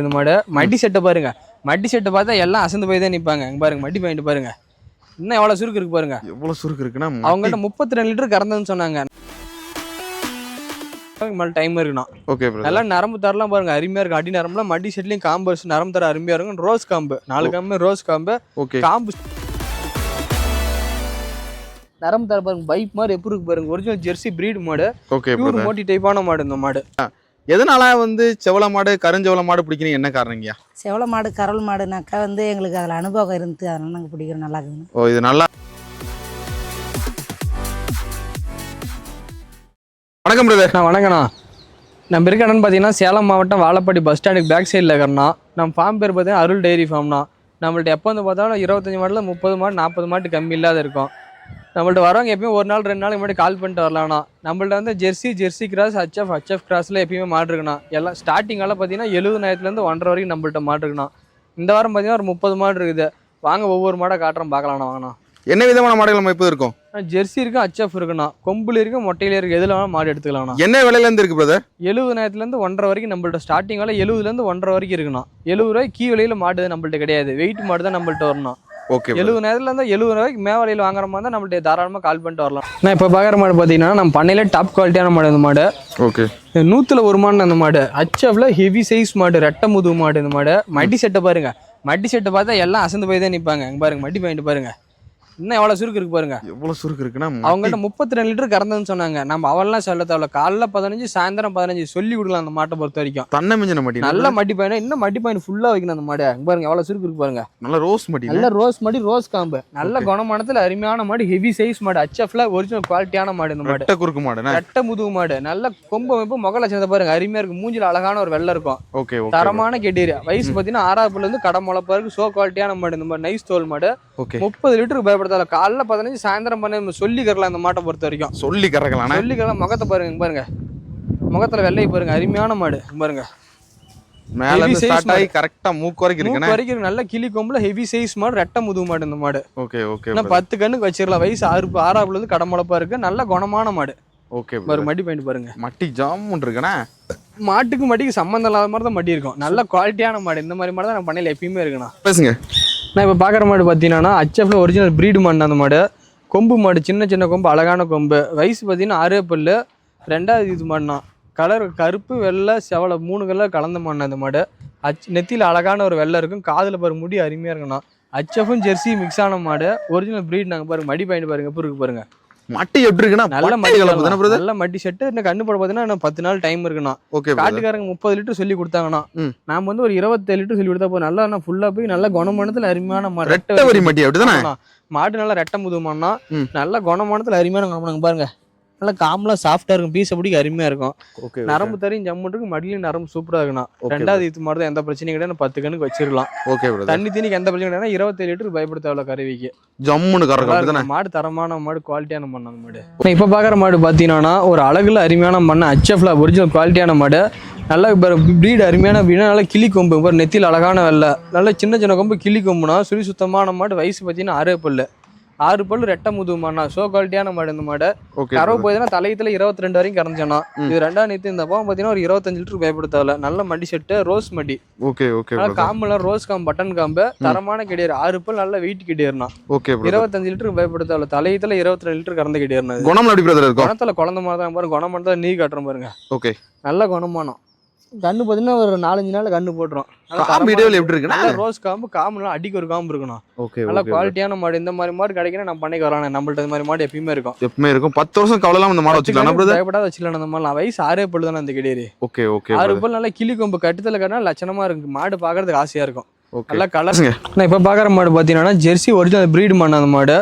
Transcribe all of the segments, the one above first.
இந்த மாடு மடி செட்டை பாருங்க. மடி செட்டை பார்த்தா எல்லாம் அசந்து போய் தான் நிற்பாங்க பாருங்க மடி பாயிண்ட் பாருங்க. இன்னும் எவ்வளோ சுருக்கு இருக்கு பாருங்க. எவ்வளவு சுருக்கு இருக்குன்னா அவங்ககிட்ட முப்பத்தி ரெண்டு லிட்டர் கறந்ததுன்னு சொன்னாங்க. மேலே டைம் இருக்கணும் ஓகே நல்லா நரம்பு தரலாம் பாருங்க. அருமையா இருக்கும் அடி நரம்புலாம் மடி செட்லையும் காம்பு நரம்பு தர அருமையா இருக்கும் ரோஸ் காம்பு நாலு காம்பு ரோஸ் காம்பு ஓகே காம்பு நரம்பு தர பாருங்க பைப் மாதிரி எப்படி இருக்கு பாருங்க ஒரிஜினல் ஜெர்சி பிரீடு மாடு. ஓகே மோட்டி டைப்பான மாடு இந்த மாடு. எதனால வந்து செவல மாடு கருஞ்செவல மாடு பிடிக்கிறீங்க? என்ன காரணங்கய்யா செவல மாடு கரல் மாடுனாக்கா வந்து எங்களுக்கு அதில் அனுபவம் இருந்து அதனால நாங்கள் பிடிக்கிறோம் நல்லா இருக்குதுன்னு ஓ இது நல்லா வணக்கம் பிரதர் நான் வணக்கண்ணா நம்ம இருக்க இடம்னு பார்த்தீங்கன்னா சேலம் மாவட்டம் வாழப்பாடி பஸ் ஸ்டாண்டுக்கு பேக் சைடில் இருக்கிறோம்னா நம்ம ஃபார்ம் பேர் பார்த்தீங்கன்னா அருள் டெய்ரி ஃபார்ம்னா நம்மள்ட்ட எப்போ வந்து பார்த்தாலும் இருபத்தஞ்சி மாடில் முப்பது மாடு நாற்பது மாட்டு கம்மி இல்லாத இருக்கும். நம்மள்ட்ட வரவங்க எப்பயும் ஒரு நாள் ரெண்டு நாளைக்கு முன்னாடி கால் பண்ணிட்டு வரலாம்ண்ணா நம்மள்ட்ட வந்து jersey jersey cross HF HF கிராஸில் எப்பயுமே மாடு இருக்குண்ணா எல்லாம் ஸ்டார்டிங்கால பார்த்தீங்கன்னா எழுபதாயிரத்துலேருந்து ஒன்றரை வரைக்கும் நம்மள்ட்ட மாடு இருக்குண்ணா இந்த வாரம் பார்த்தீங்கன்னா ஒரு முப்பது மாடு இருக்குது. வாங்க ஒவ்வொரு மாடை காட்டுறோம் பார்க்கலாம்ண்ணா வாங்கண்ணா என்ன விதமான மாடுகள் நம்ம இப்போ இருக்கோம்? ஜெர்சி இருக்கு ஹச்எஃப் இருக்குண்ணா. கொம்புல இருக்கு மொட்டையில இருக்கு எதுல வேணாலும் மாடு எடுத்துக்கலாம்ண்ணா. என்ன விலையில இருந்து இருக்கு பிரதர் எழுபதாயிரத்துலேருந்து ஒன்றரை வரைக்கும் நம்மள்ட்ட ஸ்டார்டிங் வேலை எழுபதுலேருந்து ஒன்றரை வரைக்கும் இருக்கணும் எழுபது ரூபாய் கீ விலையில் மாடு நம்மள்ட்ட கிடையாது. வெயிட் மாடு தான் நம்மள்ட்ட வரணும். ஓகே எழுபதாயிரத்துலேருந்து எழுபது ரூபாய்க்கு மேவலையில் வாங்குற மாதிரி தான் நம்மள்ட்ட தாராளமாக கால் பண்ணிட்டு வரலாம். நான் இப்போ பார்க்குற மாடு பார்த்தீங்கன்னா நம்ம பண்ணையில டாப் குவாலிட்டியான மாடு இந்த மாடு. ஓகே நூற்றுல ஒரு மாடு. அந்த மாடு ஹச்எஃப்ல ஹெவி சைஸ் மாடு ரெட்டை முதுகு மாடு இந்த மாடு. மடி செட்டை பாருங்க. மடி செட்டை பார்த்தா எல்லாம் அசந்து போய் தான் நிற்பாங்க இங்க பாருங்க மடி பாயிண்ட் பாருங்க. இன்னும் எவ்வளோ சுருக்கு இருக்கு பாருங்க. எவ்வளவு சுருக்கு இருக்குன்னா அவங்ககிட்ட முப்பத்தி ரெண்டு லிட்டர் கறந்ததுன்னு சொன்னாங்க. நம்ம அவெல்லாம் சொல்ல தேவையில்ல. காலைல பதினஞ்சு சாயந்தரம் பதினஞ்சு சொல்லி கொடுக்கலாம் அந்த மாட்டை பொறுத்த வரைக்கும். தன்னை மிஞ்சின மடி நல்ல மடி பையன் இன்னும் மடி பையன் ஃபுல்லா வைக்கணும் அந்த மாடு. பாருங்க எவ்வளவு சுருக்கு இருக்கு பாருங்க. நல்ல ரோஸ் மடி நல்ல ரோஸ் மாடி ரோஸ் காம்பு. நல்ல குணமானத்துல அருமையான மாடு ஹெவி சைஸ் மாடு. ஹச்எஃப்ல ஒரிஜினல் குவாலிட்டியான மாடு இந்த மாடு. குறுக்கு மாடுனா ரெட்டை முதுகு மாடு. நல்ல கொம்பு அமைப்பு முகல சேர்ந்த பாருங்க. அருமையா இருக்கு மூஞ்சில அழகான ஒரு வெள்ளை இருக்கும். ஓகே தரமான கெட்டீரியா வயசு பாத்தீங்கன்னா ஆறாப்புல இருந்து கடை முளப்பா இருக்கு. சோ குவாலிட்டியான மாடு இந்த மாதிரி நைஸ் தோல் மாடு. ஓகே. முப்பது லிட்டருக்கு பயப்படுத்தால காலைல பதினஞ்சு சாயந்தரம் பண்ண நம்ம சொல்லிக்கிறலாம் இந்த மாட்டை பொறுத்த வரைக்கும். சொல்லி கறக்கலாண்ணா சொல்லிக்கலாம் முகத்தை பாருங்க பாருங்க. முகத்துல வெள்ளை பாருங்க. அருமையான மாடு பாருங்க. மேல இருந்து ஸ்டார்ட் ஆகி கரெக்டா மூக்கு வரைக்கும் மூக்கு இருக்குண்ணே வரைக்கும் இருக்கு. நல்ல கிளி கொம்புல ஹெவி சைஸ் மாடு ரெட்டை முதுகு மாடு இந்த மாடு. ஓகே ஓகே இன்னும் பத்து கண்ணுக்கு வச்சிடலாம். வயசு ஆறு ஆறாப்புல இருந்து கடமுளப்பா இருக்கு. நல்ல குணமான மாடு. ஓகே ஒரு மடி பாயிண்ட் பாருங்க. மட்டி ஜாமுன் இருக்குண்ணே. மாட்டுக்கு மடிக்கு சம்மந்தம் இல்லாத மாதிரி தான் மடி இருக்கும். நல்ல குவாலிட்டியான மாடு. இந்த மாதிரி மாடு தான் நம்ம பண்ணையில எப்பயுமே இருக்குண்ணா. பேசுங்க. நான் இப்போ பார்க்குற மாடு பார்த்தீங்கன்னா ஹச்எஃப்ல ஒரிஜினல் ப்ரீடு மாடு அந்த மாடு. கொம்பு மாடு சின்ன சின்ன கொம்பு அழகான கொம்பு. வயசு பார்த்தீங்கன்னா ஆறே பல் ரெண்டாவது இது மாடுனா. கலர் கருப்பு வெள்ளை செவலை மூணு கலர் கலந்த மாடு அந்த மாடு. அச் நெத்தியில் அழகான ஒரு வெள்ளை இருக்கும். காதில் பாரு முடி அருமையாக இருக்குண்ணா. ஹச்எஃப்ஃபும் ஜெர்சி மிக்ஸ் ஆன மாடு. ஒரிஜினல் ப்ரீட் நாங்கள் பாருங்கள் மடி பாயிண்ட் பாருங்கள் எப்படி இருக்கு பாருங்கள் மட்டி எப்படி இருக்குண்ணா நல்ல பட்டை மடி கலப்பு நல்ல மடி செட்டு இன்னும் கண்ணு போட பார்த்தீங்கன்னா இன்னும் பத்து நாள் டைம் இருக்குண்ணா. ஓகே காட்டுக்காரங்க முப்பது லிட்டர் சொல்லி கொடுத்தாங்கன்னா. நாம வந்து ஒரு இருபத்தேழு லிட்டர் சொல்லி கொடுத்தா போதும். நல்லா ஃபுல்லா போய் நல்ல குணமானத்துல அருமையான ரெட்டை வரி மட்டி அப்படிதானே? ஆமாண்ணா. மாடு நல்லா ரெட்டை முதுமானா. நல்ல குணமானத்துல அருமையான குணமானங்க பாருங்க. நல்லா காம்பெல்லாம் சாஃப்டா இருக்கும். பீஸ் பிடிக்க அருமையா இருக்கும். நரம்பு தரையும் ஜம்மு இருக்கும். மடியிலும் நரம்பு சூப்பரா இருக்குண்ணா. Okay, ரெண்டாவது இது மாதிரி எந்த பிரச்சனையும் கிடையாது. பத்து கண்ணுக்கு வச்சிடலாம் ஓகே தண்ணி தண்ணிக்கு எந்த பிரச்சனையும் கிடையாது. இருபத்தேழு லிட்டர் பயப்படுத்த அவ்வளோ கருவிக்கு. ஜம்முன்னு இருக்கும். மாடு தரமான மாடு குவாலிட்டியான மாடு அந்த மாடு. இப்போ பார்க்குற மாடு பார்த்தீங்கன்னா ஒரு அழகுல அருமையான மண்ணு ஹச்எஃப்ல ஒரிஜினல் குவாலிட்டியான மாடு. நல்ல ப்ரீடு அருமையான வீடு. நல்ல கிளி கொம்பு. நெத்தியில் அழகான வெள்ளை. நல்ல சின்ன சின்ன கொம்பு கிளி கொம்புனா சுழி சுத்தமான மாடு. வயசு பார்த்தீங்கன்னா ஆறு பல்லு. ஆறு பல்லு ரெட்டை மாடுனா ஸோ குவாலிட்டியான மாடு இந்த மாடு கறவை போயிதுன்னா தலையத்தில் இருபத்தி ரெண்டு வரைக்கும் ம். இது ரெண்டாம் நேற்று இந்த பக்கம் பார்த்தீங்கன்னா ஒரு இருபத்தஞ்சு லிட்டர் பயப்படுத்தாவில் நல்ல மடி செட்டு ரோஸ் மடி. ஓகே ஓகே காம்புலாம் ரோஸ் காம்பு பட்டன் காம்பு தரமான கிடையாது. ஆறு பல் நல்ல வெயிட் கிடையாதுனா ஓகே இருபத்தஞ்சு லிட்டர் பயப்படுத்தாவில் தலையத்தில் இருபத்தி ரெண்டு லிட்டர் கறந்து கிடையாது குணம் குணத்துல குழந்த மாதிரி தான் பாருங்க. குணம் தான் நீ காட்டுறோம் பாருங்க. ஓகே நல்ல குணமானம் கண்ணு பார்த்தீங்கன்னா ஒரு நாலஞ்சு நாள் கண்ணு போட்டுரும். காம்பு இடைவெளி எப்படி இருக்குண்ணா? நல்ல ரோஸ் காம்பு காம்பு அடிக்க ஒரு காம்பு இருக்கணும். ஓகே நல்ல குவாலிட்டியான மாடு இந்த மாதிரி மாடு கிடைக்கணும் நம்ம பண்ணைக்கு வரானே நம்மள்ட்ட இந்த மாதிரி மாடு எப்பயுமே இருக்கும். எப்பவுமே இருக்கும். பத்து வருஷம் கவலை இந்த மாடை வச்சுக்கலாம் பிரதர் பயப்படாத வச்சுக்கலாம் அந்த மாதிரி வயசு ஆறே பல்லு தானே அந்த கிடையாது ஓகே ஓகே ஆறு பல் நல்லா கிளி கொம்பு கட்டுதல கட்டினா லட்சணமா இருக்கு மாடு பாக்குறதுக்கு ஆசையா இருக்கும். நல்லா கலர் பேசுங்க. நான் இப்ப பாக்குற மாடு பாத்தீங்கன்னா ஜெர்சி ஒரிஜினல் பிரீடு மாடு அந்த மாடு.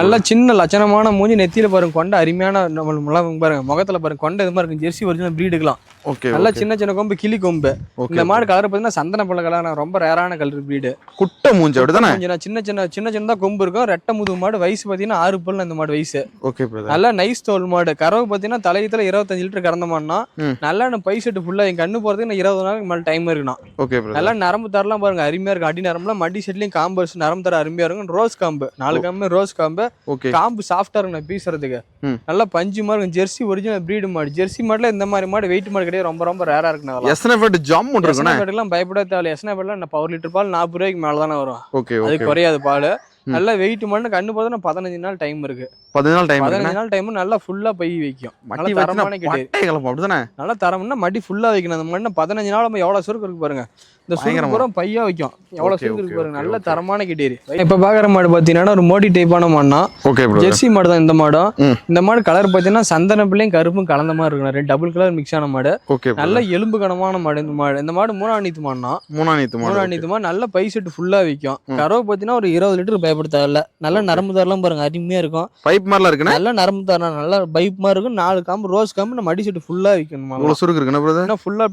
நல்ல சின்ன லட்சணமான மூஞ்சி நெத்தியில பாருங்க கொண்ட அருமையான நம்ம முலாம் பாருங்க முகத்துல பாருங்க கொண்ட இது மாதிரி இருக்கும். ஜெர்சி ஒரிஜினல் பிரீடுக்கலாம் ஓகே நல்லா சின்ன சின்ன கொம்பு கிளி கொம்பு. இந்த மாடு கலர் பார்த்தீங்கன்னா சந்தன பழ கலர் ரொம்ப ரேரான கலர் பிரீடு குட்டை மூஞ்சி அப்படிதானே? சின்ன சின்ன சின்ன சின்னதா கொம்பு இருக்கும். ரெட்டை முது மாடு வயசு பார்த்தீங்கன்னா ஆறு பல்லு அந்த மாடு வயசு. ஓகே நல்லா நைஸ் தோல் மாடு. கறவை பார்த்தீங்கன்னா தலையத்துல இருபத்தஞ்சு லிட்டர் கறந்த மாடுனா. நல்லா பை செட்டு ஃபுல்லா என் கண்ணு போறதுக்கு நான் இருபது நாளுக்கு மேல டைம் இருக்கணும் ஓகே நல்லா நரம்பு தரலாம் பாருங்க. அருமையா இருக்கும் அடி நரம்புலாம் மடி செட்லயும் காம்பு நரம்பு தர அருமையா இருக்கும். ரோஸ் காம்பு நாலு காம்பு ரோஸ் காம்பு ஓகே. காம்பு சாஃப்டா இருக்கும் பீசுறதுக்கு. நல்லா பஞ்சு மாதிரி இருக்கும் ஜெர்சி ஒரிஜினல் பிரீடு மாடு. ஜெர்சி மாடுல இந்த மாதிரி மாடு வெயிட் மாடு கிடையாது ரொம்ப ரொம்ப ரேரா இருக்கு எஸ்என்எஃப் ஜாம் இருக்குண்ணே எல்லாம் பயப்பட தேவையில்ல. எஸ்னா பேட்லாம் பவர் லிட்டர் பால் நாற்பது ரூபாய்க்கு மேல தானே வரும் ஓகே அது குறையாது பால். நல்லா வெயிட் மாடு கண்ணு பார்த்தா பதினஞ்சு நாள் டைம் இருக்கு. பதினாலு டைம் இருக்குண்ணே பதினஞ்சு நாள் டைம் நல்லா ஃபுல்லா பை வைக்கும். மட்டி தரமான கிடையாது அப்படிதானே நல்லா தரம்னா மடி ஃபுல்லா வைக்கணும். அந்த மண்ணை பதினஞ்சு நாள் நம்ம எவ்வளவு சுருக்கு இருக்கு பாருங்க. இந்த. பூரா பையா வைக்கும். எவ்வளவு இருக்கு okay, பாருங்க நல்ல. தரமான கிட்டேரி இப்ப பாக்குற மாடு பாத்தீங்கன்னா ஒரு மோடி டைப்பான மாடுனா ஓகே ஜெர்சி மாடு தான் இந்த மாடும். இந்த மாடு கலர் பாத்தீங்கன்னா சந்தன பிள்ளையும் கருப்பும் கலந்த மாதிரி இருக்கும் ரெண்டு டபுள் கலர் மிக்ஸ் ஆன மாடு. ஓகே நல்ல எலும்பு கனமான மாடு இந்த மாடு. இந்த மாடு மூணாம் நீத்து மாடுனா மூணா நீத்து மாடு நீத்து மாடு நல்ல பை செட்டு ஃபுல்லா விற்கும். கறவை பாத்தீங்கன்னா ஒரு இருபது லிட்டர் பயப்படுத்த தேவையில்ல. நல்ல நரம்பு தரலாம் பாருங்க அருமையா இருக்கும். பைப் மாதிரிலாம் இருக்குண்ணே? நல்ல நரம்பு தரலாம். நல்ல பைப் மாதிரி இருக்கும். நாலு காம்பு ரோஸ் காம்பு நம்ம மடி செட்டு ஃபுல்லா விற்கணும் இவ்வளவு சுருக்கு இருக்குண்ணே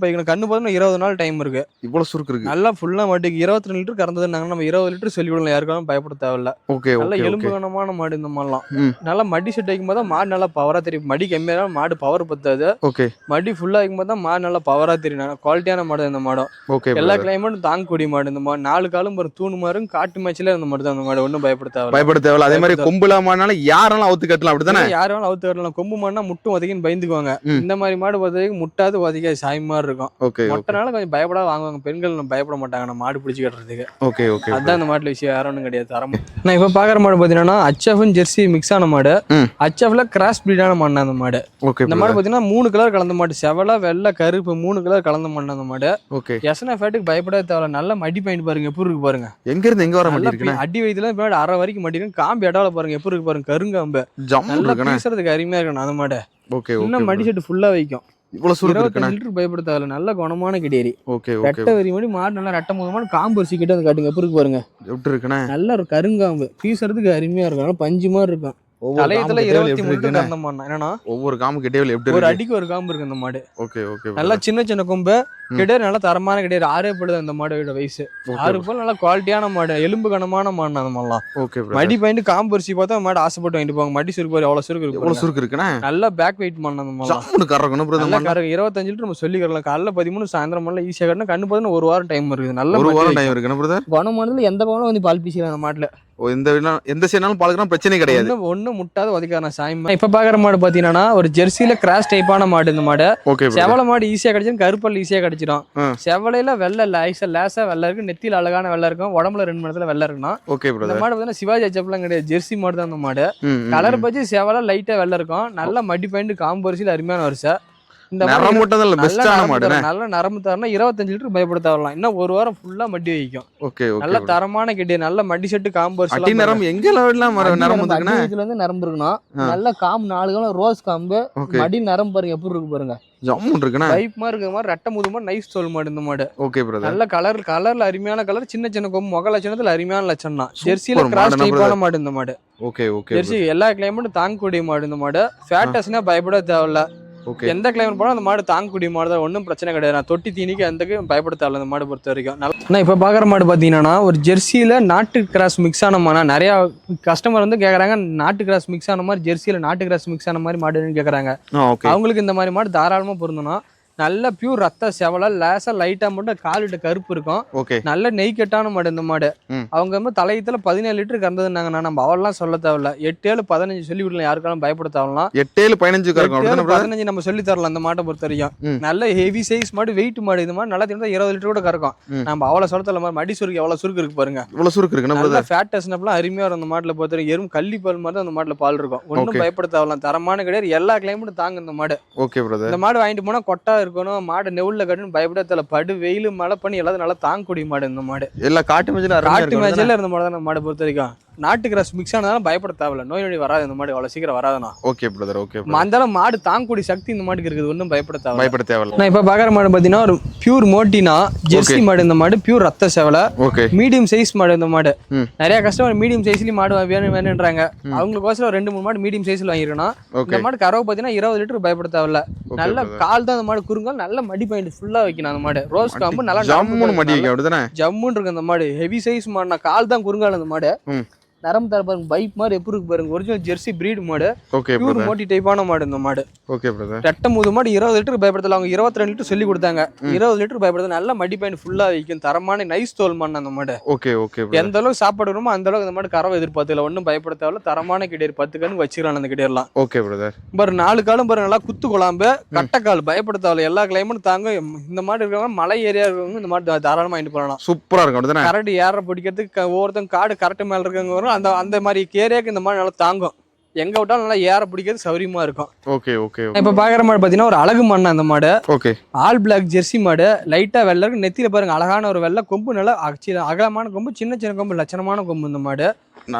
பைக்கணும். கண்ணு பார்த்தீங்கன்னா இருபது நாள் டைம் இருக்கு. இவ்வளவு சுருக்கு இருக்கு. நல்லா ஃபுல்லா மாட்டுக்கு. இருபத்தி ரெண்டு லிட்டர் கறந்ததுனாங்க நம்ம இருபது லிட்டர் சொல்லி விடலாம் யாருக்காலும் பயப்பட தேவையில்ல. ஓகே நல்ல எலும்பு கனமான மாடு இந்த மாதிரிலாம். நல்லா மடி செட் வைக்கும் போது மாடு நல்லா பவரா தெரியும். மடி கம்மியாக மாடு பவர் பத்தாது. ஓகே. மடி ஃபுல்லா வைக்கும் போது தான் மாடு நல்லா பவரா தெரியும். குவாலிட்டியான மாடு இந்த மாடும். ஓகே எல்லா கிளைமேட்டும் தாங்கக்கூடிய மாடு இந்த மாடு. நாலு காலும் ஒரு தூண் மாரும் காட்டு மேட்ச்ல இருந்த மாடு தான் அந்த மாடு. ஒன்றும் பயப்பட தேவையில்ல. பயப்பட தேவையில்ல. அதே மாதிரி பயப்பட கொம்புல மாடினால யாரெல்லாம் அவுத்து கட்டலாம்? அப்படிதானே யார் வேணாலும் அவுத்து வரலாம் கொம்பு மாடுனா முட்டும் உதைக்கின்னு பயந்துக்குவாங்க. இந்த மாதிரி மாடு பொறுத்தவரைக்கும் முட்டாது உதைக்காது. சாய் மாதிரி இருக்கும். மொட்டனால கொஞ்சம் பயப்படாத வாங்குவாங்க. பெண்கள் நம்ம பயப்பட மாட்டாங்க. நம்ம மாடு பிடிச்சி கட்டுறதுக்கு. ஓகே ஓகே அதான் இந்த மாட்டுல விஷயம். வேற ஒன்றும் கிடையாது. தரம். நான் இப்போ பார்க்குற மாடு பார்த்தீங்கன்னா ஹச்எஃப்னு ஜெர்சி மிக்ஸ் ஆன மாடு. ம். ஹச்எஃப்ல கிராஸ் பிரீடான மாடு அந்த மாடு. ஓகே இந்த மாடு பார்த்தீங்கன்னா மூணு கலர் கலந்த மாடு. செவலை வெள்ளை கருப்பு மூணு கலர் கலந்த மாடு அந்த மாடு. ஓகே. எசனா ஃபேட்டுக்கு பயப்படாத தேவையில்ல. நல்ல மடி பாயிண்ட் பாருங்க. எப்படி இருக்கு பாருங்க. எங்க இருந்து எங்க வர மாட்டேங்குது அடி வயதுல பின்னாடி அரை வரைக்கும் மாட்டிருக்கு காம்பு இடால பாருங்க. எப்படி இருக்கு பாருங்க. கருங்காம்பு. நல்லா பீசுறதுக்கு அருமையா இருக்கணும் அந்த மாடு. ஓகே இன்னும் மடி செட்டு ஃபுல்லா வைக்கும். இவ்வளவு சுருக்கு இருபத்தஞ்சு லிட்டர் பயப்பட தேவையில்ல நல்ல குணமான கிடையாது ஓகே ஓகே ரெட்டை வரி மாடு நல்லா ரெட்டை முதமான காம்பு வச்சு கிட்ட வந்து காட்டுங்க. எப்படி இருக்கு பாருங்க. எப்படி இருக்குண்ணே? நல்ல ஒரு கருங்காம்பு. பீசுறதுக்கு அருமையா இருக்கும். நல்லா பஞ்சு மாதிரி இருக்கும். தலையத்துல இருபத்தி எப்படி மூணு இருக்குண்ணே கறந்த மாடு என்னன்னா? ஒவ்வொரு காம்பு கிட்டே எப்படி ஒரு இருக்கு? அடிக்கு ஒரு காம்பு இருக்கு அந்த மாடு. ஓகே ஓகே நல்லா சின்ன சின்ன கொம்பு. கிடையாது நல்லா தரமான கிடையாது ஆறே பழுது அந்த மாடோட வயசு. ஆறு போல் நல்லா குவாலிட்டியான மாடு. எலும்பு கனமான மாடு அந்த மாதிரிலாம் ஓகே மடி பாயிண்ட் காம்பு வரிசி பார்த்தா மாடு ஆசைப்பட்டு வாங்கிட்டு போவாங்க. மடி சுருக்கு பாரு எவ்வளவு சுருக்கு எவ்வளவு இருக்கு சுருக்கு இருக்குண்ணே? நல்லா பேக் வெயிட் மாடு அந்த ஜம்முன்னு கறக்கணும் நல்ல பிரதர் கறக்கு. இருபத்தஞ்சு லிட்டர் நம்ம சொல்லிக்கிறலாம் காலைல பதிமூணு சாயந்தரம் பண்ணல ஈஸியாக கட்டணும் கண்ணு பார்த்தா ஒரு வாரம் டைம் இருக்குது நல்ல ஒரு வாரம். டைம் பிரதர் குணமானதுல எந்த பவனும் வந்து பால் பீசிக்கலாம் அந்த மாட்டுல. எந்த எந்த சைடுனாலும் பாலுக்குனா பிரச்சனை கிடையாது. ஒண்ணு முட்டாத உதைக்காரன் சாயமா இப்ப பாக்குற மாடு பாத்தீங்கன்னா ஒரு ஜெர்சியில கிராஸ் டைப்பான மாடு இந்த மாடு. ஓகே செவலை மாடு ஈஸியா கிடைச்சிடும் கருப்பல் ஈஸியா கிடைச்சிடும். செவலையில வெள்ளை லேசா லேசா வெள்ளை இருக்கு நெத்தியில அழகான வெள்ளை இருக்கும் உடம்புல ரெண்டு மணத்துல வெள்ளை இருக்குன்னா. ஓகே இந்த மாடு பார்த்தீங்கன்னா சிவாஜி அச்சப்லாம் கிடையாது ஜெர்சி மாடு தான் அந்த மாடு. கலர். பச்சு செவலை லைட்டா வெள்ளை இருக்கும் நல்ல மடி பாயிண்ட் காம்பு வரிசையில் அருமையான வரிசை. இந்த மாடு மட்டும் தான் நல்ல பெஸ்டான நரம்பு தரும். நல்ல நரம்பு தரனா இருபத்தஞ்சு லிட்டர் பயப்படுத்த வரலாம். இன்னும் ஒரு வாரம் ஃபுல்லா மடி வைக்கும். ஓகே நல்ல தரமான கிட்டே நல்ல மடி செட்டு காம்பு அடி நிறம் எங்க லெவல்லாம் வந்துக்குண்ணே இதுல இருந்து நரம்பு இருக்கணும். நல்ல காம்பு நாலு காலம் ரோஸ் காம்பு மடி நரம்பு பாருங்க எப்படி இருக்கு பாருங்க. ஜம்முன்னு இருக்குண்ணே? பைப் மாதிரி இருக்கிற மாதிரி ரெட்டை முது மாதிரி நைஸ் தோல் மாடு இந்த மாடு. ஓகே பிரதர் நல்ல கலர் கலர்ல அருமையான கலர் சின்ன சின்ன கொம்பு முக லட்சணத்துல அருமையான லட்சணம் தான். ஜெர்சியில மாடு கிராஸ் டைப்பான மாடு இந்த மாடு. ஓகே ஓகே ஜெர்சி எல்லா கிளைமேட்டும் தாங்கக்கூடிய மாடு இந்த மாடு. ஃபேட்டஸ்னா பயப்பட தேவையில்ல. ஓகே எந்த கிளைமேட் போனா அந்த மாடு தாங்கக்கூடிய மாடு தான் ஒன்றும் பிரச்சனை கிடையாது. நான் தொட்டி தீனிக்கு எந்தக்கும் பயப்பட தேவையில்ல இந்த மாடு பொறுத்த வரைக்கும். நான் இப்போ பார்க்குற மாடு பார்த்தீங்கன்னா ஒரு ஜெர்சியில நாட்டு கிராஸ் மிக்ஸ் ஆன மாடு நிறையா கஸ்டமர் வந்து கேட்குறாங்க நாட்டு கிராஸ் மிக்ஸ் ஆன மாதிரி ஜெர்சியில நாட்டு கிராஸ் மிக்ஸ் ஆன மாதிரி மாடுன்னு கேட்குறாங்க அவங்களுக்கு இந்த மாதிரி மாடு தாராளமா பொருந்தணும் நல்ல பியூர் ரத்த செவலை லேசா லைட்டா மட்டும் காலிட்ட கருப்பு இருக்கும். ஓகே நல்ல நெய் கெட்டான மாடு இந்த மாடு. அவங்க வந்து தலையத்துல பதினேழு லிட்டர் கறந்ததுனாங்கண்ணா நம்ம அவெல்லாம் சொல்ல தேவையில்ல. எட்டு ஏழு பதினஞ்சு சொல்லி விடலாம் யாருக்காலும் பயப்பட தேவலாம் பதினஞ்சு எட்டு ஏழு பிரதர் பதினஞ்சு நம்ம சொல்லி தரலாம் அந்த மாட்டை பொறுத்த வரைக்கும். நல்ல ஹெவி சைஸ் மாடு வெயிட் மாடு இது மாதிரி நல்லா தெரிஞ்சா இருபது லிட்டர் கூட கறக்கும். நம்ம அவ்வளோ சொல்ல மாதிரி மடி சுருக்கு எவ்வளவு சுருக்கு இருக்கு பாருங்க. இவ்வளவு சுருக்கு நல்ல பிரதர் ஃபேட் டெஸ்ட்னப்லாம் அருமையா வரும் அந்த மாட்டுல பொறுத்த வரைக்கும் எறும் கள்ளி பால் மாதிரி அந்த மாட்டுல பால் இருக்கும். ஒன்றும். பயப்பட தேவலாம் தரமான கிடையாது. எல்லா கிளைமேட்டும் தாங்க இந்த மாடு. ஓகே இந்த மாடு வாங்கிட்டு போனா கொட்டா இருக்கணும் மாடு நெவுள்ள கட்டுன்னு பயப்பட படு வெயில் மழை பண்ணி எல்லாத்தையும் நல்லா தாங்கக்கூடிய மாடு இந்த மாடு. எல்லா காட்டு மேஜில அருமையா காட்டு மேட்சில் இருந்த மாடு தான் மாடை பொறுத்த வரைக்கும். நாட்டு கிராஸ் மிக்ஸ் ஆனதால பயப்பட தேவையில்ல. நோய் நொடி வராது இந்த மாடு அவ்வளவு சீக்கிரம் வராதுண்ணா. ஓகே பிரதர் ஓகே அந்த அளவு மாடு தாங்கக்கூடிய சக்தி இந்த மாட்டுக்கு இருக்குது ஒன்றும் பயப்பட தேவை பயப்பட தேவையில்ல. நான் இப்போ பார்க்குற மாடு பார்த்தீங்கன்னா ஒரு பியூர் மோட்டினா ஜெர்சி மாடு இந்த மாடு பியூர் ரத்த சேவலை. ஓகே மீடியம் சைஸ் மாடு இந்த மாடு. நிறைய கஸ்டமர் மீடியம் சைஸ்லயும் மாடு வேணும் வேணுன்றாங்க அவங்களுக்கோசரம் ரெண்டு மூணு மாடு மீடியம் சைஸ்ல வாங்கிருக்கணும் இந்த மாடு கறவை பார்த்தீங்கன்னா இருபது லிட்டர் பயப்பட தேவையில்ல. நல்ல கால் தான் அந்த மாடு குறுங்கால் நல்ல மடி பாயிண்ட் ஃபுல்லா வைக்கணும் அந்த மாடு. ரோஸ் காம்பு நல்லா ஜம்முன்னு மடி ஜம்முன்னு இருக்கு அந்த மாடு. ஹெவி சைஸ் மாடுனா கால் தான் குறுங்கால் அந்த மாடு. நரம்பு தர பாருங்க பைப் மாதிரி எப்படி இருக்கு பாருங்க. ஒரிஜினல் ஜெர்சி பிரீடு மாடு. ஓகே பியூர் மோட்டி டைப்பான மாடு இந்த மாடு. ஓகே பிரதர் ரெட்டை மூது மாடு இருபது லிட்டர் பயப்படுத்தல. அவங்க இருபத்தி ரெண்டு லிட்டர் சொல்லி கொடுத்தாங்க. இருபது லிட்டர் பயப்படுத்த நல்ல மடி பாயிண்ட் ஃபுல்லா வைக்கும். தரமான நைஸ் தோல் மண் அந்த மாடு. ஓகே ஓகே எந்த அளவுக்கு சாப்பாடு வருமோ அந்த அளவுக்கு இந்த மாடு கறவை எதிர்பார்த்துல ஒன்றும் பயப்பட தேவையில்ல தரமான கிடையாது. பத்து கணக்கு வச்சுக்கலாம் அந்த கிடையெல்லாம் ஓகே பிரதர் பாரு நாலு காலும் பாரு நல்லா குத்து குழாம்பு கட்டைக்கால் பயப்பட தேவையில்ல எல்லா கிளைமேட்டும் தாங்க இந்த மாடு இருக்கிறவங்க மலை ஏரியா இருக்கிறவங்க இந்த மாடு தா- தாராளமா வாங்கிட்டு போகலாம். சூப்பரா இருக்கும் கரண்ட் ஏற பிடிக்கிறதுக்கு ஒவ்வொருத்தங்க காடு கரெக்ட் மேல இருக்கவங்க வரும் அந்த அந்த மாதிரி ஏரியாவுக்கு இந்த மாடு நல்லா தாங்கும். எங்க விட்டாலும் நல்லா ஏற பிடிக்கிறது சௌரியமா இருக்கும். ஓகே ஓகே இப்ப பாக்குற மாடு பாத்தீங்கன்னா ஒரு அழகு மண்ணு அந்த மாடு. ஓகே ஆல் பிளாக் ஜெர்சி மாடு. லைட்டா வெள்ளை இருக்கு. நெத்தியில பாருங்க அழகான ஒரு வெள்ளை கொம்பு நல்லா அகலமான கொம்பு சின்ன சின்ன கொம்பு லட்சணமான கொம்பு இந்த மாடு.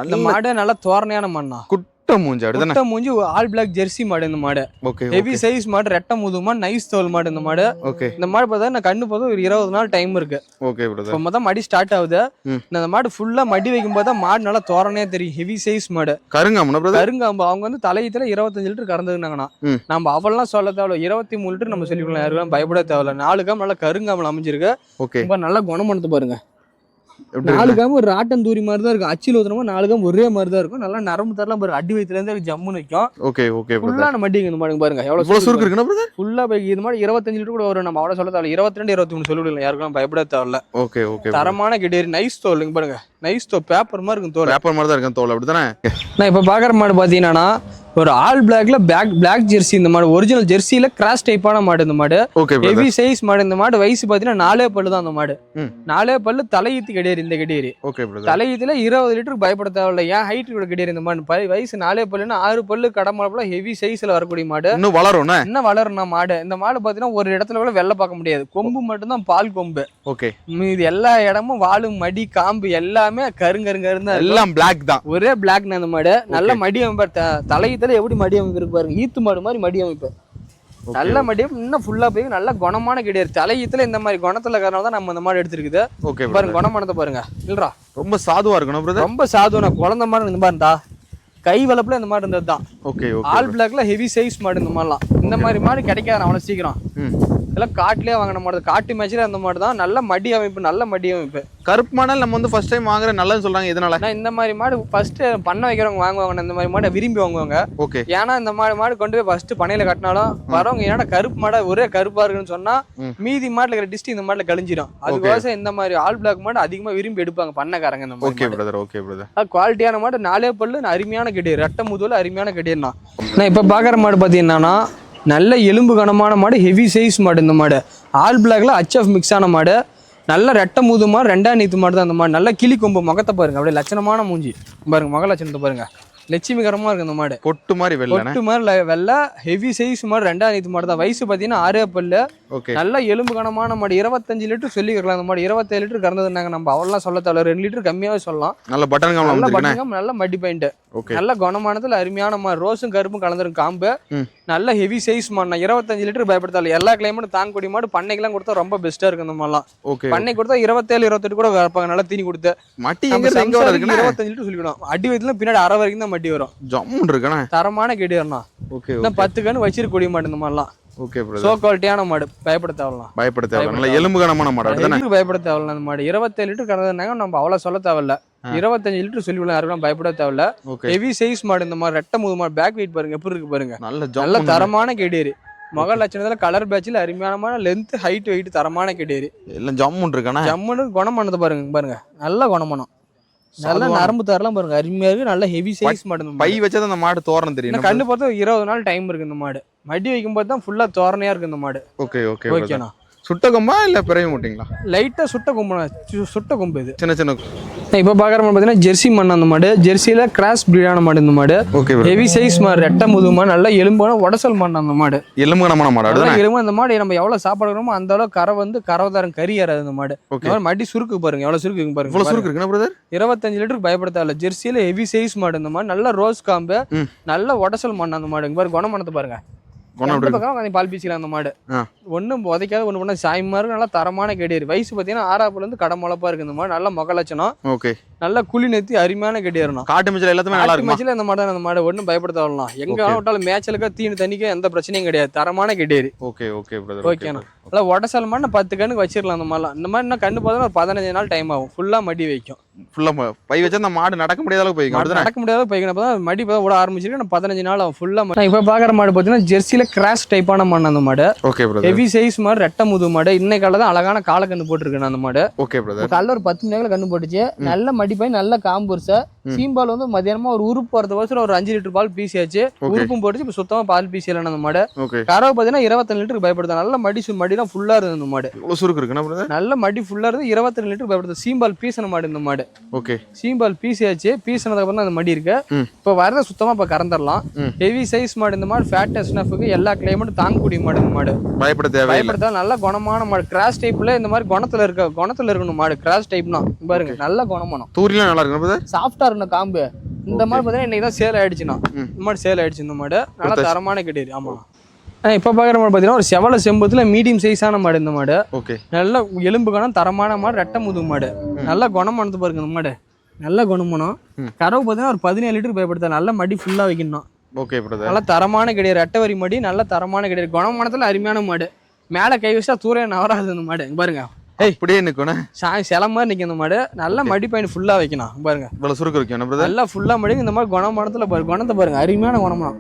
இந்த மாடு நல்லா தோரணையான மண்ணா. குட்ட மூஞ்சி அப்படிதானே? குட்டை மூஞ்சி ஆல் பிளாக் ஜெர்சி மாடு இந்த மாடு. ஓகே ஹெவி சைஸ் மாடு ரெட்டை முதுமா நைஸ் தோல் மாடு இந்த மாடு. ஓகே. இந்த மாடு பார்த்தா நான் கண்ணு போதும் ஒரு இருபது நாள் டைம் இருக்கு. ஓகே இப்போ மொத்தம் மடி ஸ்டார்ட் ஆகுது. இந்த மாடு ஃபுல்லா மடி வைக்கும் போது தான் மாடு நல்லா தோரணையா தெரியும். ஹெவி சைஸ் மாடு. கருங்காமண்ணா பிரதர் கருங்காம்பு. அவங்க வந்து தலையத்துல இருபத்தஞ்சு லிட்டர் கறந்துருந்தாங்கண்ணா ம். நம்ம அவெல்லாம் சொல்ல தேவையில்ல. இருபத்தி மூணு லிட்டர் நம்ம சொல்லிக்கலாம் யாருக்கும் பயப்பட தேவையில்ல. நாலு காம் நல்லா கருங்காமல் அமைஞ்சிருக்கு. ஓகே. ரொம்ப நல்லா குணமனத்தை பாருங்க. நாலு காம் ஒரு ராட்டன் தூரி மாதிரி தான் இருக்கும். அச்சில் ஊத்துறமா நாலு காம் ஒரே மாதிரி தான் இருக்கும். நல்லா நரம்பு தரலாம் பாருங்க அடி வயிற்றுல இருந்து ஜம்மு நிற்கும் ஓகே ஓகே ஃபுல்லான மடிங்க இந்த மாடுங்க பாருங்க. எவ்வளவு சுருக்கு இருக்குண்ணா பிரதர் ஃபுல்லா போய் இது மாதிரி இருபத்தஞ்சு லிட்டர் கூட வரும். நம்ம அவ்வளோ சொல்ல தேவையில்ல. இருபத்தி ரெண்டு இருபத்தி மூணு சொல்லிவிடலாம் யாருக்கும் பயப்பட தேவையில்ல. ஓகே ஓகே தரமான கிட்டேரி நைஸ் தோல் இங்க பாருங்க. நைஸ் தோ பேப்பர் மாதிரி இருக்கும் தோல் பேப்பர் மாதிரி தான் இருக்கும் தோல் அப்படிதானே நான் இப்போ பார்க்குற மாடு பார்த்தீங்கன்னா ஒரு ஆல் பிளாக்ல பேக் பிளாக் ஜெர்சி இந்த மாடு ஒரிஜினல் ஜெர்சியில கிராஸ் டைப்பான மாடு இந்த மாடு. ஹெவி சைஸ் மாடு இந்த மாடு வயசு பார்த்தீங்கன்னா நாலே பல்லு தான் அந்த மாடு. நாலே பல்லு தலையீத்து கிடையாது இந்த கிடையாது ஓகே தலையீத்துல இருபது லிட்டருக்கு பயப்பட தேவையில்ல. ஏன் ஹைட் கூட கிடையாது இந்த மாடு? ப- வயசு நாலே பல்லுன்னா ஆறு பல்லு கடமாடப்பல ஹெவி சைஸ்ல வரக்கூடிய மாடு. இன்னும் வளரும்ண்ணே என்ன? வளரணும் மாடு. இந்த மாடு பார்த்தீங்கன்னா ஒரு இடத்துல கூட வெள்ளை பார்க்க முடியாது. கொம்பு மட்டும்தான் பால் கொம்பு. ஓகே மீதி எல்லா இடமும் வாழு மடி காம்பு எல்லாமே தான் இருக்கும். எல்லாம் பிளாக் தான். ஒரே பிளாக் அந்த மாடு. நல்ல மடி அமைப்பு. தலையத்துல எப்படி மடி அமைப்பு இருக்கு பாருங்க. ஈத்து மாடு மாதிரி மடி அமைப்பு. நல்ல மடி அமைப்பு, இன்னும் ஃபுல்லா போய் நல்ல குணமான கிடையாது தலையத்துல இந்த மாதிரி குணத்துல இருக்கிறனால தான் நம்ம இந்த மாடு எடுத்திருக்குது. ஓகே பாருங்க குணமானதை பாருங்க. இல்லரா ரொம்ப சாதுவா இருக்கணும் ரொம்ப சாதுவனா குழந்தை மாதிரி இந்த மாதிரி இருந்தா. கை வளப்புல இந்த மாடு இருந்தது தான் ஓகே ஆல் பிளாக்ல ஹெவி சைஸ் மாடு இந்த மாதிரிலாம் இந்த மாதிரி மாடு கிடைக்காது. அவ்வளவு சீக்கிரம். இதெல்லாம் காட்டுலயே வாங்கின மாடு காட்டு மேட்ச்ல அந்த மாடு தான். நல்ல மடி அமைப்பு நல்ல மடி அமைப்பு. கருப்பு மாடல் நம்ம வந்து ஃபர்ஸ்ட் டைம் வாங்குற நல்லதுன்னு சொல்றாங்க இதனால நான் இந்த மாதிரி மாடு ஃபர்ஸ்ட் பண்ண வைக்கிறவங்க வாங்குவாங்க இந்த மாதிரி மாடை விரும்பி வாங்குவாங்க. ஓகே. ஏன்னா இந்த மாடு மாடு கொண்டு போய் ஃபர்ஸ்ட் பண்ணையில கட்டினாலும் வரவங்க ஏன்னா கருப்பு மாடை ஒரே கருப்பா இருக்குன்னு சொன்னா. மீதி மாட்டுல இருக்கிற டிஸ்ட் இந்த மாட்டுல கழிஞ்சிடும் அதுக்கோசம் இந்த மாதிரி ஆல் பிளாக் மாடு அதிகமா விரும்பி எடுப்பாங்க பண்ணக்காரங்க இந்த ஓகே பிரதர் ஓகே பிரதர் குவாலிட்டியான மாடு நாலே பல்லு அருமையான கெடியர் ரெட்டை முதுல அருமையான கெடியர்னா நான் இப்ப பாக்குற மாடு பாத்தீங்கன்னா நல்ல எலும்பு கனமான மாடு ஹெவி சைஸ் மாடு இந்த மாடு. ஆல் பிளாக்ல ஹச்எஃப் மிக்ஸ் ஆன மாடு. நல்ல ரெட்டை மூது மாடு ரெண்டாம் நீத்து மாடு தான் அந்த மாடு. நல்ல கிளி கொம்பு முகத்தை பாருங்க. அப்படியே லட்சணமான மூஞ்சி. பாருங்க முக லட்சணத்தை பாருங்க. லட்சுமிகரமா இருக்கு இந்த மாடு. பொட்டு மாதிரி பொட்டு மாதிரி வெள்ளை ஹெவி சைஸ் மாடு ரெண்டாம் நீத்து மாடு தான். வயசு பார்த்தீங்கன்னா ஆறே பல்லு. ஓகே நல்ல எலும்பு கனமான மாடு. இருபத்தஞ்சு லிட்டர் சொல்லிக்கலாம் அந்த மாடு இருபத்தேழு லிட்டர் கறந்ததுனாங்க நம்ம அவ்வளோலாம் சொல்ல தேவை ரெண்டு லிட்டர் கம்மியாவே சொல்லலாம். நல்ல பட்டன் காமல நல்ல வந்துருக்கேன் பட்டிங்கம் நல்ல மடி பாயிண்ட் ஓகே நல்ல குணமானதுல அருமையான மாடு. ரோஸும் கருப்பும் கலந்துரும் காம்பு. நல்ல ஹெவி சைஸ் மாடு. இருபத்தஞ்சு லிட்டர் பயப்படுத்தால எல்லா கிளைமேட்டும் தாங்கக்கூடிய மாடு. பண்ணைக்கெல்லாம் கொடுத்தா ரொம்ப பெஸ்ட்டா இருக்கு இந்த மாதிரிலாம் ஓகே பண்ணை கொடுத்தா இருபத்தேழு இருபத்தெட்டு கூட வைப்பாங்க நல்லா தீனி கொடுத்து. மட்டி இருபத்தஞ்சு லிட்டர் சொல்லிக்கணும். அடி வயதுல பின்னாடி அரை வரைக்கும் தான் மட்டி வரும். ஜம்முன் இருக்கண்ணே. தரமான கெடியர்னா ஓகே இன்னும் பத்து கன்று வச்சிருக்கக்கூடிய மாடு இந்த மாதிரிலாம் ஓகே பிரதர் சோ குவாலிட்டியான மாடு பயப்பட தேவலாம் பயப்பட தேவை நல்ல எலும்பு கனமான மாடு எதுக்கு பயப்பட தேவையில்ல அந்த மாடு. இருபத்தேழு லிட்டர் கறந்ததுனாங்க நம்ம அவ்வளவு சொல்ல தேவையில்ல. இருபத்தஞ்சு லிட்டர் சொல்லி விடலாம் யாருக்கும் பயப்பட தேவையில்ல. ஹெவி சைஸ் மாடு இந்த மாதிரி ரெட்டை முது மாடு பேக் வெயிட் பாருங்க எப்படி இருக்கு பாருங்க. நல்ல நல்ல தரமான கெடியேரி முக லட்சணத்துல கலர் பேட்சில் அருமையான லென்த் ஹைட் வெயிட் தரமான கெடியேரி எல்லாம் ஜம்முன் இருக்கண்ணே ஜம்முன்னு குணமானது பாருங்க பாருங்க. நல்ல குணமானம் நல்ல நரம்பு தரலாம் பாருங்க அருமையா இருக்கு. நல்ல ஹெவி சைஸ் மாடு பை மாடு. வச்சா அந்த மாடு தோரணம் தெரியும். கண்ணு பார்த்தா இருபது நாள் டைம் இருக்கு இந்த மாடு. மடி வைக்கும் போது தான் ஃபுல்லா தோரணையா இருக்கு இந்த மாடு. ஓகே ஓகே ஓகேண்ணா சுட்ட கொம்பா இல்ல பிறவி மூட்டிங்களா? லைட்டாக சுட்ட கொம்பு சுட்ட கொம்பு இது. சின்ன சின்ன இப்போ பார்க்குற மாதிரி பார்த்தீங்கன்னா ஜெர்சி மண் அந்த மாடு. ஜெர்சியில் கிராஸ் பிரீடான மாடு இந்த மாடு. ஓகே ஹெவி சைஸ் மாடு ரெட்டை முது மாடு நல்ல எலும்பான உடசல் மண் அந்த மாடு. எலும்பு கனமான மாடு அதுதானே? எலும்பு அந்த மாடு நம்ம எவ்வளோ சாப்பாடு கொடுக்குறோமோ அந்த அளவுக்கு கரை வந்து கரவதாரம் கறி ஏறாது இந்த மாடு. ஓகே மடி சுருக்கு பாருங்க எவ்வளோ சுருக்கு பாருங்க. சுருக்கு இருக்குண்ணா பிரதர் இருபத்தஞ்சு லிட்டருக்கு பயப்பட தேவையில்ல ஜெர்சியில் ஹெவி சைஸ் மாடு இந்த மாதிரி நல்ல ரோஸ் காம்பு. நல்ல உடசல் மண் அந்த மாடு. இங்க பாரு குணமணத்தை பாருங்க. குணம் எந்த எப்படி பக்கம் உட்காந்து பால் பீச்சிக்கலாம் அந்த மாடு. ஒன்றும் உதைக்காத ஒன்று பண்ண சாயமா நல்லா தரமான கெடியாரு வயசு பார்த்தீங்கன்னா ஆறாப்புல இருந்து கடை முளப்பா இருக்கு இந்த மாடு. நல்ல முக லட்சணம் ஓகே. நல்ல குழி அருமையான கெடியாருணும் காட்டு மிச்சல் எல்லாத்துமே நல்லா இருக்குமா? மச்சில இந்த மாடு அந்த மாடு. ஒன்றும் பயப்பட தேவையில்லாம் எங்க. விட்டாலும் மேய்ச்சலுக்கு தீனி தண்ணிக்கு எந்த பிரச்சனையும் கிடையாது. தரமான கெடியாரு ஓகே ஓகேண்ணா. நல்லா உடசல் மாடு பத்து கண்ணுக்கு வச்சிடலாம் அந்த மாதிரிலாம். இந்த மாதிரி இன்னும் கண்ணு பார்த்தா ஒரு பதினஞ்சு நாள் டைம் ஆகும். ஃபுல்லாக மடி வைக்கும். ஃபுல்லா பை வச்சா அந்த மாடு நடக்க முடியாத அளவுக்கு போய்க்கும். மாடு நடக்க முடியாத பைக்கணும் அப்போ தான் மடி இப்போ விட ஆரம்பிச்சிருக்கு. நான் பதினஞ்சு நாள் ஆகும். ஃபுல்லாக இப்போ பார்க்குற மாடு பார்த்தீங்கன்னா ஜெர்சியில் கிராஸ் டைப்பான மண் அந்த மாடு. ஓகே பிரதர் ஹெவி சைஸ் மாடு ரெட்டை முது மாடு. இன்னைக்கு தான் அழகான காலக்கண்ணு போட்டிருக்கேன் அந்த மாடு. ஓகே பிரதர் காலைல ஒரு பத்து மணி நேரம் கண்ணு போட்டுச்சு. நல்ல மடிப்பாய் நல்ல காம்புரிசை சீம்பால் வந்து மதியானமா ஒரு உருப்பு போறது வருஷம் ஒரு அஞ்சு லிட்டர் பால் பீசியாச்சு. உருப்பும் போட்டுச்சு இப்போ சுத்தமா பால் பீசியல அந்த மாடு. கறவை பார்த்தீங்கன்னா இருபத்தஞ்சு லிட்டருக்கு பயப்படுது. நல்ல மடி மடிலாம் ஃபுல்லா இருந்தது இந்த மாடு. சுருக்கு பிரதர் நல்ல மடி ஃபுல்லா இருந்து இருபத்தஞ்சு லிட்டருக்கு பயப்படுது. சீம்பால் பீசன மாடு இந்த மாடு. ஓகே. சீம்பால் பீசியாச்சு பீசினதுக்கு அப்புறம் அந்த மடி இருக்கு. இப்போ வரத சுத்தமா இப்போ கறந்துடலாம். ஹெவி சைஸ் மாடு இந்த மாடு ஃபேட் ஸ்னஃபுக்கு எல்லா கிளைமேட்டும் தாங்கக்கூடிய மாடு இந்த மாடு. பயப்பட பயப்படுத்தா நல்ல குணமான மாடு. கிராஸ் டைப்ல இந்த மாதிரி குணத்துல இருக்க குணத்துல இருக்கணும் மாடு. கிராஸ் டைப்னா பாருங்க நல்ல குணமானம் தூரிலாம் நல்லா பிரதர் சாஃப்டா இருக்கணும் காம்பு. இந்த மாதிரி பார்த்தீங்கன்னா இன்னைக்கு தான் சேல் ஆயிடுச்சுண்ணா. இந்த மாதிரி சேல் ஆயிடுச்சு இந்த மாடு. நல்ல. தரமான கிடையாது ஆமா இப்போ பார்க்குற மாடு பார்த்தீங்கன்னா ஒரு செவல செம்பத்துல மீடியம் சைஸான மாடு இந்த மாடு. ஓகே நல்ல எலும்பு கணம் தரமான மாடு ரெட்டை முது மாடு. நல்ல குணமானது பாருங்க இந்த மாடு. நல்ல குணமானம் ம். கறவு பார்த்தீங்கன்னா ஒரு பதினேழு லிட்டர் பயப்படுத்த நல்ல மடி ஃபுல்லாக வைக்கணும் ஓகே பிரதர் நல்ல தரமான கிடையாது ரெட்டை வரி மடி நல்ல தரமான கிடையாது குணமானத்துல அருமையான மாடு. மேலே கை வச்சா தூரே நவராது இந்த மாடு. பாருங்க. ஏய் அப்படியே நிற்குண்ணே சாய் சில மாதிரி நிற்கும் இந்த மாடு. நல்ல மடி பயன் ஃபுல்லாக வைக்கணும். பாருங்க. இவ்வளவு சுருக்கு பிரதர் நல்லா ஃபுல்லா மடிங்க இந்த மாதிரி குணமானத்துல பாரு குணத்தை பாருங்க. அருமையான குணமானம்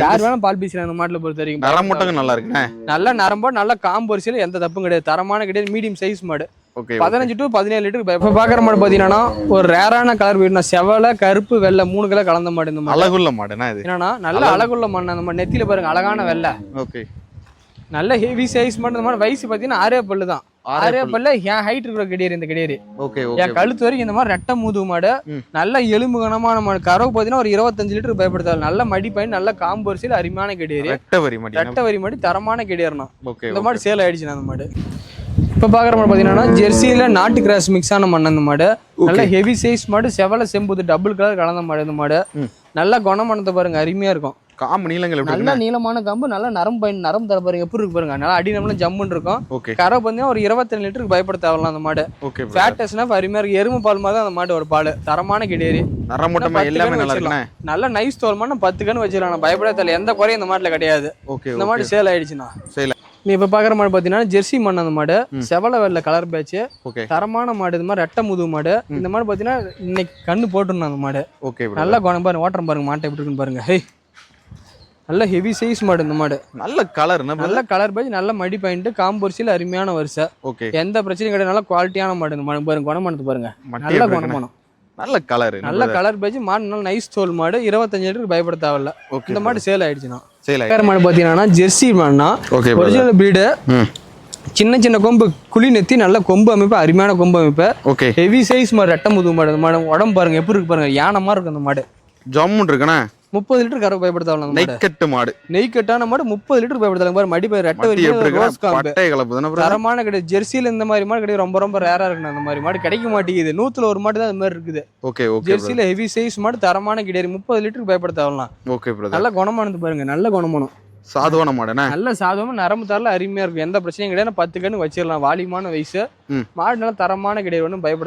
யார் வேணாலும் பால் பீசலாம் இந்த மாட்டுல பொறுத்த வரைக்கும் நரமுட்டங்க நல்லா இருக்குண்ணே. நல்ல நரம்போ நல்ல காம்பரிசியில் எந்த தப்பும் கிடையாது. தரமான கிடையாது. மீடியம் சைஸ் மாடு. பதினஞ்சு டு பதினேழு லிட்டருக்கு இப்போ பார்க்குற மாடு பார்த்தீங்கன்னா ஒரு ரேரான கலர் வீடுனா செவலை கருப்பு வெள்ளை மூணு கலர் கலந்த மாடு இந்த மாடு. அழகுள்ள இது. என்னன்னா நல்ல அழகுள்ள மண் அந்த மாதிரி நெத்தியில பாருங்க அழகான வெள்ளை. ஓகே. நல்ல ஹெவி சைஸ் மாடு இந்த மாதிரி வயசு பார்த்தீங்கன்னா ஆறே பல்லு தான். ஆறே பல்ல. என் ஹைட் இருக்கிற கிடையாது இந்த கிடையாது. ஓகே என் கழுத்து வரைக்கும் இந்த மாதிரி ரெட்டை மூது மாடு. நல்ல எலும்பு கனமான மாடு. கறவு பார்த்தீங்கன்னா ஒரு இருபத்தஞ்சு லிட்டர் பயப்படுத்தாது நல்ல மடி பையன் நல்ல காம்பரிசியில் அருமையான கிடையாது. ரெட்டை வரி மாடி ரெட்டை வரி மாடி தரமான கிடையாதுண்ணா. ஓகே இந்த மாடு சேல் ஆயிடுச்சு அந்த மாடு. இப்போ பார்க்குற மாடு பார்த்தீங்கன்னா ஜெர்சியில் நாட்டு கிராஸ் மிக்ஸான மண் அந்த மாடு. நல்ல ஹெவி சைஸ் மாடு செவல செம்புது டபுள் கலர் கலந்த மாடு இந்த மாடு. நல்ல குணமானத்தை பாருங்க அருமையா இருக்கும். காம்பு நீளங்கள் நல்ல நீளமான கம்பு நல்ல நரம்பு பயன் நரம்பு தர பாருங்க எப்படி இருக்கு பாருங்க. நல்லா அடி நம்மளும் ஜம்முன்னு இருக்கும். ஓகே கரை பார்த்தீங்கன்னா ஒரு இருபத்தஞ்சு லிட்டருக்கு பயப்பட தேவையில்ல அந்த மாடு. ஓகே ஃபேட்டஸ்னா அருமையா இருக்கு எருமை பால் மாதிரி தான் அந்த மாடு ஒரு பால். தரமான கிடையாது நரமுட்டமா எல்லாமே நல்லா இருக்குண்ணே? நல்ல நைஸ் தோல் மாடு பத்து கன்று வச்சிடலாம். பயப்பட தேவையில்ல. எந்த குறையும் இந்த மாட்டுல கிடையாது. ஓகே இந்த மாடு சேல் ஆயிடுச்சுண்ணா. சரி நீ இப்போ பார்க்குற மாடு பார்த்தீங்கன்னா ஜெர்சி மண் அந்த மாடு. செவல வெள்ளை கலர் பேட்ச் தரமான மாடு. இது மாதிரி ரெட்டை முதுகு மாடு. இந்த மாடு பார்த்தீங்கன்னா இன்னைக்கு கண்ணு போட்டுருந்தோம் அந்த மாடு. ஓகே. நல்லா குணம் பாருங்க. ஓட்டம் பாருங்க. மாட்டை எப்படி இருக்குன்னு பாருங்க. ஹே. நல்ல ஹெவி சைஸ் மாடு இந்த மாடு. நல்ல கலர் நல்ல கலர் பேஜ் நல்ல மடி பாயிண்ட் காம்பரிசியில் அருமையான வரிசை. ஓகே எந்த பிரச்சனையும் கிடையாது நல்ல குவாலிட்டியான மாடு இந்த மாடு. பாருங்க குணமானது பாருங்க. நல்ல குணமானம். நல்ல கலர் நல்ல கலர் பேஜ் மாடு நல்ல நைஸ் தோல் மாடு. இருபத்தஞ்சு லிட்டருக்கு பயப்பட தேவையில்ல. இந்த மாடு சேல் ஆயிடுச்சுண்ணா. சரி வேற மாடு பார்த்தீங்கன்னா ஜெர்சி மாடுனா ஓகே ஒரிஜினல் பிரீடு சின்ன சின்ன கொம்பு குழி நெத்தி நல்ல கொம்பு அமைப்பு அருமையான கொம்பு அமைப்பு. ஓகே ஹெவி சைஸ் மாடு ரெட்டை முதுகு மாடு. அந்த மாடு உடம்பு பாருங்க எப்படி இருக்கு பாருங்க யானை மாதிரி இருக்கு அந்த மாடு. ஜம்முன் இருக்குண்ணே? முப்பது லிட்டர் கறவை பயப்படுத்தாங்க அந்த மாடு. மாடு. நெய் கட்டான மாடு முப்பது லிட்டர் பயப்படுத்தாங்க பாரு மடி போய் ரெட்டை வரைக்கும்? தரமான கிடையாது. ஜெர்சியில் இந்த மாதிரி மாடு கிடையாது. ரொம்ப ரொம்ப ரேரா இருக்கு அந்த மாதிரி மாடு. கிடைக்க மாட்டேங்குது. நூத்துல ஒரு மாடு தான் அந்த மாதிரி இருக்குது. Okay okay. ஜெர்சியில ஹெவி சைஸ் மாடு தரமான கிடையாது. முப்பது லிட்டருக்கு பயப்படுத்தாங்களாம் ஓகே பிரதர் நல்ல குணமானது பாருங்க. நல்ல குணமானம். சாதுவான மாடுண்ணே? நல்ல சாதமா நரம்பு தரல அருமையா இருக்கும். எந்த பிரச்சனையும் கிடையாது. பத்து கண்ணு வச்சிடலாம். வாலியமான வயசு. மாடு நல்ல தரமான கிடையாது. ஒன்றும் பயப்பட